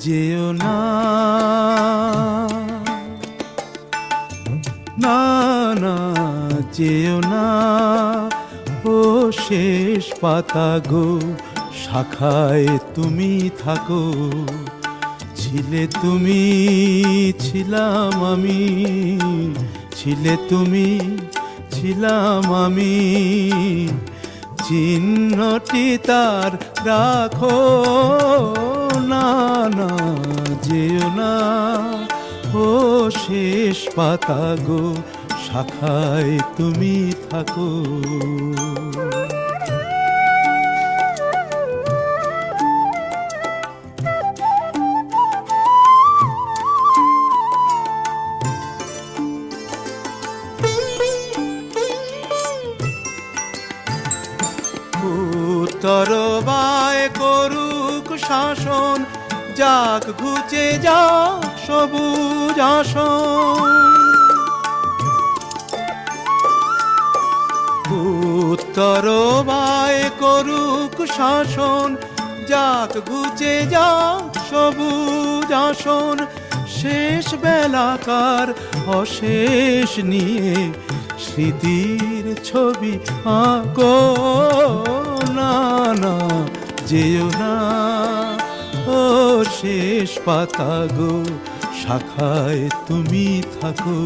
যেও না। না না, যেও না। ও শেষ পাতা গো শাখায় তুমি থাকো। ছিলে তুমি, ছিলাম আমি, ছিলে তুমি, ছিলাম আমি। চিহ্নটি তার রাখো না না যেও না। ও শেষ পাতা গো শাখায় তুমি থাকো। উত্তর বায় করুক শাসন, যাক ঘুচে যাক সবুজ উত্তর বায় করুক শাসন, যাক ঘুচে যাক সবুজ আসন। শেষ বেলাকার অশেষ নিয়ে স্মৃতির ছবি আঁকো। না না, যেও না। ও শেষ পাতা গো, শাখায় তুমি থাকো।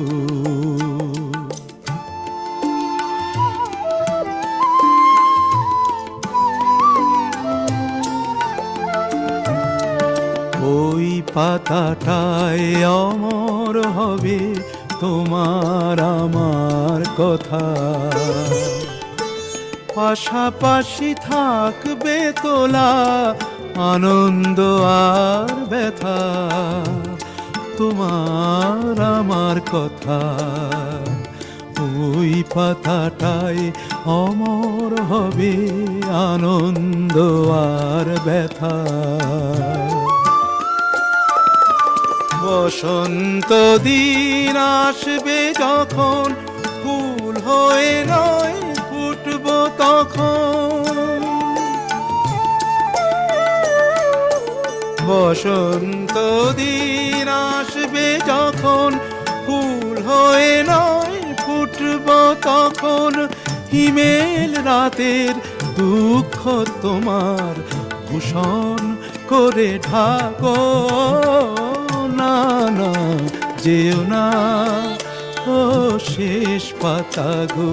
ওই পাতাটায় অমর হবে, তোমার আমার কথা। পাশাপাশি থাকবে তোলা, আনন্দ আর ব্যথা। তোমার আমার কথা, ওই পাতাটায় অমর হবে, আনন্দ আর ব্যথা। বসন্ত দিন আসবে যখন, ফুল হয়ে নয় তখন বসন্ত দিন আসবে যখন, ফুল হয়ে নয়, ফুটব তখন। হিমেল রাতের দুঃখ তোমার ভূষণ করে ঢাকো। না না, যেও না, ও শেষ পাতা গো